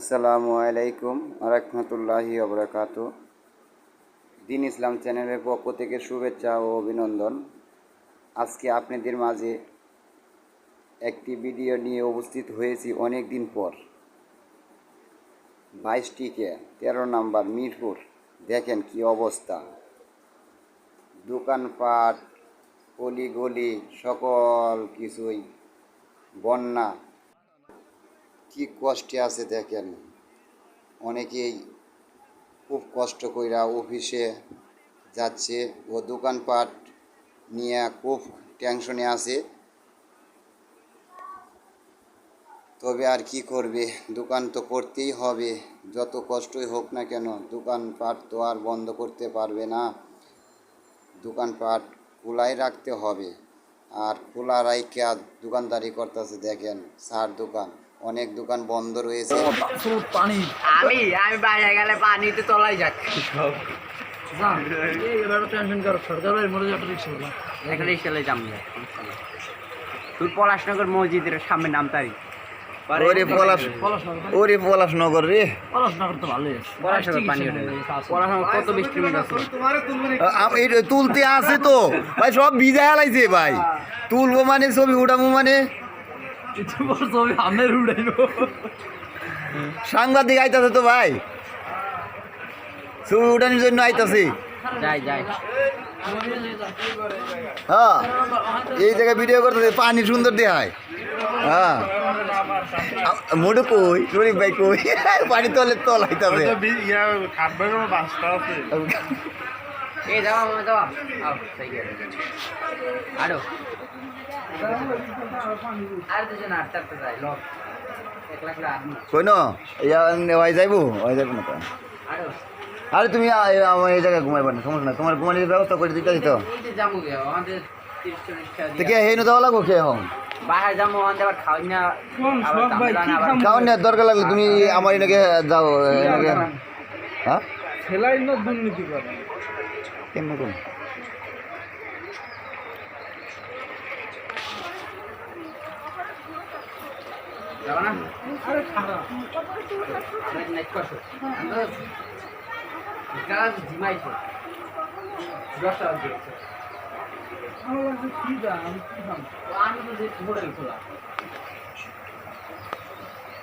আসসালামু আলাইকুম আরহামতুল্লাহি আবরাকাত দিন ইসলাম চ্যানেলের পক্ষ থেকে শুভেচ্ছা ও অভিনন্দন। আজকে আপনাদের মাঝে একটি ভিডিও নিয়ে উপস্থিত হয়েছি অনেক দিন পর বাইশটিকে তেরো নাম্বার, মিরপুর। দেখেন কি অবস্থা। দোকানপাট, অলিগলি, সকল কিছুই, বন্যা। কি কষ্টে আছে দেখেন। অনেকেই খুব কষ্ট কইরা অফিসে যাচ্ছে ও দোকানপাট নিয়ে খুব টেনশনে আছে। তবে আর কি করবে? দোকান তো করতেই হবে। যত কষ্টই হোক না কেন, দোকানপাট তো আর বন্ধ করতে পারবে না। দোকানপাট খোলাই রাখতে হবে। আর খোলা রাইকা দোকানদারি করতেছে দেখেন, সার দোকান। অনেক দোকান বন্ধ রয়েছে। পানি। আমি আমি বাইরে গেলে পানিতে তলায় যাক। তুই পলাশনগর মসজিদের সামনে নামতারি। ওরে পলাশ ওরে পলাশনগর রে। পড়াশোনা করতে ভালোই পলাশনগর পানি পলাশনগর কত বিশ কিলোমিটার আছে আ- এই রে, তুলতে আছে তো। ভাই সব ভিজা হেলাইছে ভাই। তুলবো মানে ছবি উঠাবো মানে কিছু বছর ছবি আমের উড়াইব সাংবাদিক আইতাছে তো ভাই। ছবি উঠানোর জন্য আইতাছে। যাই যাই। হ্যাঁ এই জায়গায় ভিডিও করতেছে পানি সুন্দর দেখায়। হ্যাঁ। মোটু কই? শরীফ ভাই কই? পানি তলে তল আইতাছে। এ যাওয়া মামা যাওয়া আও গেলে। আরও। আর দুজন আটটা তো যাই লক এক লাখ আট কই ন ইয়া ওয়াই যাইবো? ওয়াই যাইবো না তো? আরও। আরে তুমি এই জায়গায় ঘুমাইবা না সমস্যা না তোমার ঘুমানোর ব্যবস্থা করে দিতে দিত কে হেন দেওয়া লাগবো কে হন খাওয়াই না দরকার লাগলে তুমি আমার এনেকে যাও এনাকে। হ্যাঁ? ছেলাই না দুর্নীতি করে। কেমন কোন যাব না? আরে খারাপ। আমরা নাইট করছ আমরা গাছ ঝিমাইছো দশটা দিয়েছে। আমার লাগছে কি দাম আমি কি দাম? আমি তো যে হোটেল খোলা।